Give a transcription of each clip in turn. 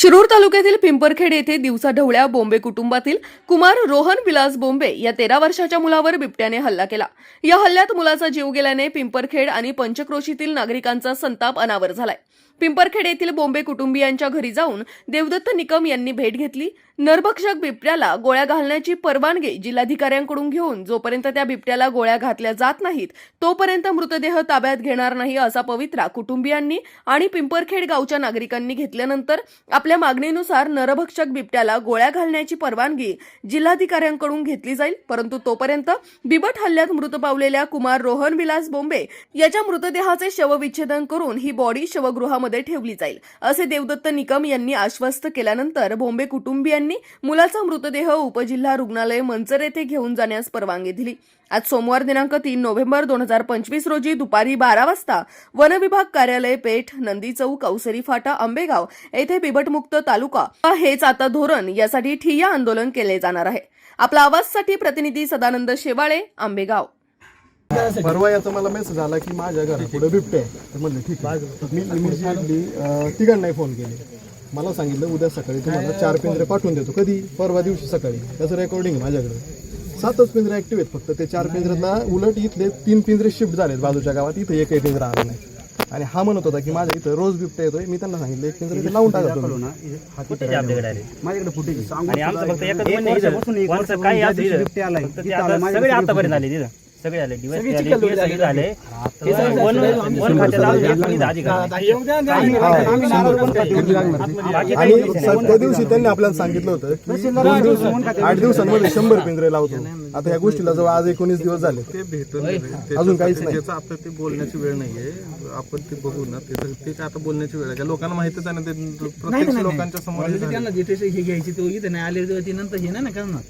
शिरूर तालुक्यातील पिंपरखेड येथे दिवसा ढवळ्या बोंबे कुटुंबातील कुमार रोहन विलास बोंबे या तेरा वर्षाच्या मुलावर बिबट्याने हल्ला केला. या हल्ल्यात मुलाचा जीव गेल्याने पिंपरखेड आणि पंचक्रोशीतील नागरिकांचा संताप अनावर झालाय. पिंपरखेड येथील बोंबे कुटुंबियांच्या घरी जाऊन देवदत्त निकम यांनी भेट घेतली. नरभक्षक बिबट्याला गोळ्या घालण्याची परवानगी जिल्हाधिकाऱ्यांकडून घेऊन जोपर्यंत त्या बिबट्याला गोळ्या घातल्या जात नाहीत तोपर्यंत मृतदेह ताब्यात घेणार नाही असा पवित्रा कुटुंबियांनी आणि पिंपरखेड गावच्या नागरिकांनी घेतल्यानंतर आपल्या मागणीनुसार नरभक्षक बिबट्याला गोळ्या घालण्याची परवानगी जिल्हाधिकाऱ्यांकडून घेतली जाईल. परंतु तोपर्यंत बिबट हल्ल्यात मृत पावलेल्या कुमार रोहन विलास बोंबे याच्या मृतदेहाचे शवविच्छेदन करून ही बॉडी शवगृहामध्ये ठेवली जाईल. असे देवदत्त निकम यांनी आश्वस्त केल्यानंतर बोंबे कुटुंबियांनी मुलाचा मृतदेह उपजिल्हा रुग्णालय मंचर येथे घेऊन जाण्यास परवानगी दिली. आज सोमवार दिनांक तीन नोव्हेंबर दोन हजार पंचवीस रोजी दुपारी बारा वाजता वनविभाग कार्यालय पेठ नंदी चौक अवसरी फाटा आंबेगाव येथे बिबटमुक्त तालुका हेच आता धोरण यासाठी ठिय्या आंदोलन केले जाणार आहे. आपला आवाजसाठी प्रतिनिधी सदानंद शेवाळे आंबेगाव. परवा याचा मला मेसेज आला की माझ्या घरा पुढे बिबटे आहे. तर म्हणलं ठीक आहे. मी इमिजिएटली तिघांनाही फोन केले. मला सांगितलं उद्या सकाळी तुम्हाला चार पिंजरे पाठवून देतो. कधी? परवा दिवशी सकाळी. त्याचं रेकॉर्डिंग आहे माझ्याकडे. सातच पिंजरे ऍक्टिव्ह आहेत फक्त. ते चार पिंजऱ्यातला उलट इथले तीन पिंजरे शिफ्ट झालेत बाजूच्या गावात. इथं एकही पिंजरा आला नाही. आणि हा म्हणत होता की माझ्या इथं रोज बिबट्या येतोय. मी त्यांना सांगितलं एक पिंजरे इथे लावून टाका माझ्याकडे ते सगळे सगळे आतापर्यंत आले तिथं सगळे आले डिवाइस आले PS सगळे झाले. ते सगळे वन वन खात्याला अजून कोणी अधिकार नाही. बाकी काही आणि विषय सर नाही. त्या दिवशी त्यांनी आपल्याला सांगितलं होतं की दोन दिवस आठ दिवसांमध्ये शंभर पिंजरे लावतो. आता या गोष्टीला जवळ आज एकोणीस दिवस झाले. ते भेटून अजून काहीच नाही. त्याचं आता ते बोलण्याची वेळ नाहीये. आपण ते बघू ना. ते काय आता बोलण्याची वेळ आहे. का लोकांना माहितच आहे ना ते प्रत्यक्ष लोकांच्या समोर हे झालं. त्यांना हे घ्यायची तो इथं नाही आले तेव्हा ती नंतर हे नाही ना करणार.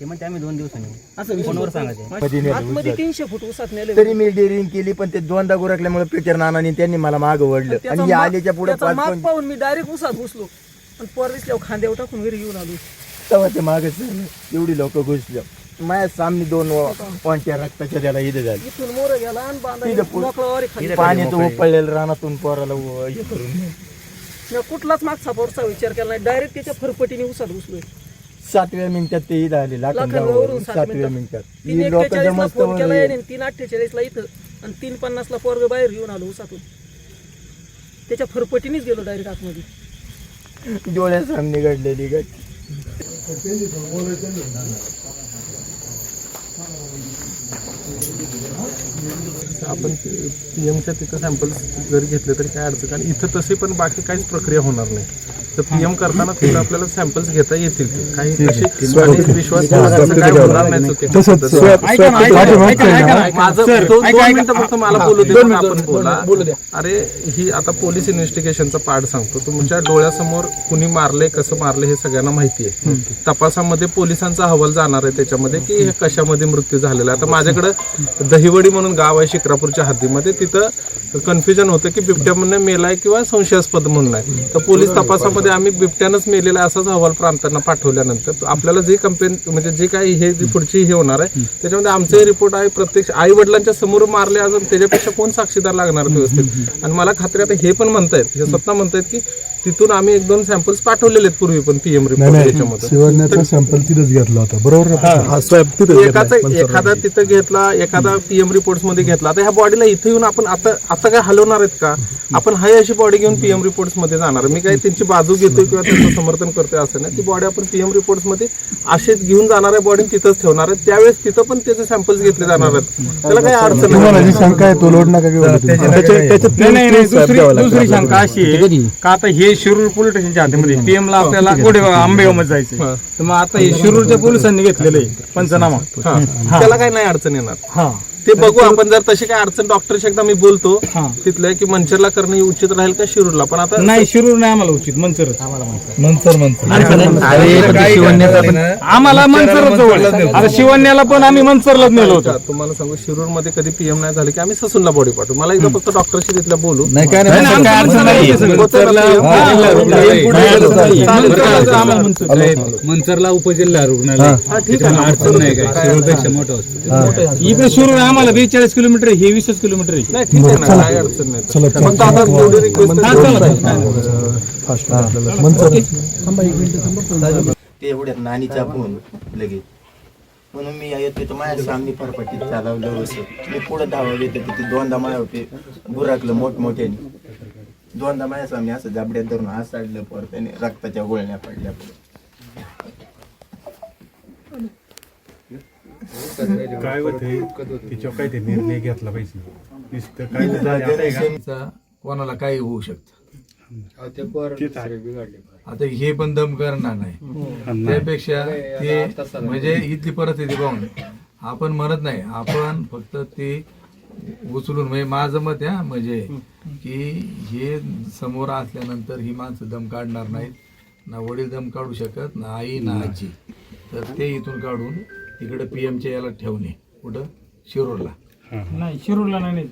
ते म्हणते आम्ही दोन दिवसांनी असं फोनवर सांगायचे. आतमध्ये तीनशे फूट उसात नेले तरी मी डेअरिंग केली पण ते दोनदा गुरकल्यामुळे पीटर नानाने त्यांनी मला माग ओढलं. त्याचा आणि या माग- आल्याच्या पुढे त्याचा पाच माग पण पाहून मी डायरेक्ट उसात घुसलो. आणि पोर दिसल्यावर खांद्यावर टाकून घरी येऊन आलो. तेव्हा ते मागच एवढी लोक घुसले माझ्या सामने दोन पॉईंटच्या रक्ताच्या त्याला इथे झाली. इथून मोर गेला आणि तिथं पुढं- बांधा खाली. पाण्याचं उपळलेलं रानातून पोराला हे करून मी कुठलाच मागचा पोरचा विचार केला नाही. डायरेक्ट त्याच्या फरफटीने उसात घुसलोय. सातव्या मिनिटात ते इथं आले लाखांवरून लाखन सात सातव्या मिनिटात. तीन ही लोक जमस्त तीन अठ्ठेचाळीसला इथं. आणि तीन पन्नासला पोरग बाहेर येऊन आलो उसातून. त्याच्या फरपटीनेच गेलो डायरेक्ट आतमध्ये. डोळ्यासामने घडलेली घट आपण पीएमच्या तिथं सॅम्पल जरी घेतले तरी काय अडचण? आणि इथं तशी पण बाकी काहीच प्रक्रिया होणार नाही. तर पीएम करताना तिथं आपल्याला सॅम्पल्स घेता येतील. काही तशी आणि विश्वास ठेवण्यासारखं काय होणार नाही चुकीच्या पद्धतीने. माझं दोन दोन मिनिटं फक्त मला बोलू दे आपण बोला. अरे ही आता पोलीस इन्व्हेस्टिगेशनचा पार्ट सांगतो. तुमच्या डोळ्यासमोर कुणी मारलंय कसं मारलंय हे सगळ्यांना माहिती आहे. तपासामध्ये पोलिसांचा अहवाल जाणार आहे त्याच्यामध्ये की हे कशामध्ये मृत्यू झालेला आहे. आता माझ्याकडे दहिवडी म्हणून गाव आहे शिक्रापूरच्या हद्दीमध्ये. तिथं कन्फ्युजन होतं की बिबट्या म्हणून मेलाय किंवा संशयास्पद म्हणून आहे. तर पोलीस तपासामध्ये आम्ही बिबट्यानंच मेलेला असाच अहवाल प्रांतांना पाठवल्यानंतर. आपल्याला जे कंप्लेन म्हणजे जे काही हे जी पुढची हे होणार आहे त्याच्यामध्ये आमचे रिपोर्ट आहे प्रत्यक्ष आई वडिलांच्या समोर मारले अजून त्याच्यापेक्षा कोण साक्षीदार लागणार व्यवस्थित? आणि मला खात्री आता हे पण म्हणतायत हे स्वतः म्हणतायत की तिथून आम्ही एक दोन सॅम्पल्स पाठवलेले आहेत पूर्वी पण पीएम रिपोर्ट सॅम्पल तिथेच घेतला होता बरोबर हा एकाचा एखादा तिथं घेतला एखादा पीएम रिपोर्टमध्ये घेतला. आता ह्या बॉडीला इथे येऊन आपण आता आता काय हलवणार आहेत का? आपण हाय अशी बॉडी घेऊन पीएम रिपोर्टमध्ये जाणार मी काही त्यांची बाजू घेतोय किंवा त्यांचं समर्थन करतोय असं नाही. ती बॉडी आपण पीएम रिपोर्टमध्ये अशीच घेऊन जाणार आहे बॉडी तिथंच ठेवणार आहे. त्यावेळेस तिथं पण त्याचे सॅम्पल्स घेतले जाणार आहेत. त्याला काही अडचण नाही. शंका आहे तो लोड नका घेऊ. त्याच्यात नाही नाही नाही, दुसरी दुसरी शंका अशी आहे का आता हे शिरूर पोलीस स्टेशनच्या हातीमध्ये पीएम ला आपल्याला कुठे आंबेगावमध्ये जायचं तर मग आता हे शिरूरच्या पोलिसांनी घेतलेलं आहे पंचनामा. त्याला काही नाही अडचण येणार. हा. ते बघू आपण जर तशी काय अडचण डॉक्टरशी एकदा मी बोलतो तिथलं की मंचरला करणं हे उचित राहील का शिरूरला? पण आता नाही शिरूर नाही आम्हाला उचित मंचरच. नंतर नंतर आम्हाला मंचरच जवळ आता शिवण्याला पण आम्ही मंचरलाच नेलो होतो. अच्छा, तुम्हाला सांगू शिरूरमध्ये कधी पीएम नाही झालं की आम्ही ससूनला बॉडी पाठवू. मला एकदा फक्त डॉक्टरशी तिथला बोलू. नाही काय नाही, नाही, मंचर नाही आम्हाला मंचर मंचरला उपजिल्हा रुग्णालय. हा, ठीक आहे. ना. अडचण नाही काय. शिरोपेक्षा मोठं हॉस्पिटल इकडे शिरूर आम्हाला बेचाळीस किलोमीटर हे वीसच किलोमीटर आहे. नाही ठीक आहे ना काही अडचण नाही. फक्त आता एवढी रिक्वेस्ट हा, चला, चला. फास्ट आपल्याला मंचर थांबा एक मिनिट थांबा ते एवढ्यात नानीचा फोन लगेच. म्हणून मी येतो तर माझ्या सामने फरफटीत चालवलं असं मी पुढे धावा येते तिथे दोनदा माया होते. बुराकलं मोठमोठ्याने. दोनदा माझ्या सामने असं जाबड्यात धरून हात साडलं पोर त्याने. रक्ताच्या गोळण्या पडल्या काय होते तिच्यावर काय ते निर्णय घेतला पाहिजे. नुसतं काय ते झालं. आता आहे का? कोणाला काही होऊ शकतं. तेच आहे. आता हे पण दम करणार नाही. त्यापेक्षा ते म्हणजे इथली परिस्थिती पाहून. आपण म्हणत नाही. आपण फक्त ते उचलून म्हणजे माझं मत आहे हा, म्हणजे की हे समोर असल्यानंतर ही माणसं दम काढणार नाहीत. ना वडील दम काढू शकत ना आई ना आजी. तर ते इथून काढून तिकडे पीएमच्या याला ठेवणे. कुठं? शिरूरला. नाही शिरूरला नाही नाही.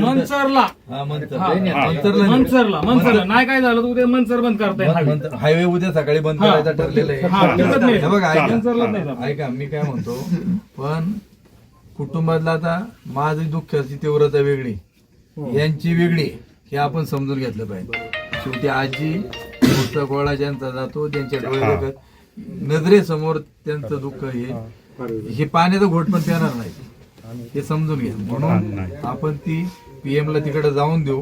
मनसरला हा हा. मनसरला मनसरला काय झालं तर उद्या मनसर बंद करता येईल मंतर- हायवे. उद्या सकाळी बंद हा. करायचा ठरलेलं हा, नाही. आहे हे बघा नाही ऐका जात. ऐका मी काय म्हणतो पण कुटुंबातला आता माझी दुःखाची तीव्रता वेगळी. यांची वेगळी हे आपण समजून घेतलं पाहिजे. शेवटी आजी पुस्तक गोळा ज्यांचा जातो त्यांच्या डोळे देखत नजरेसमोर त्यांचं दुःख हे हे. पाण्याचं घोट पण पेणार नाही. हे समजून घ्या. म्हणून आपण ती पीएम ला तिकडे जाऊन देऊ.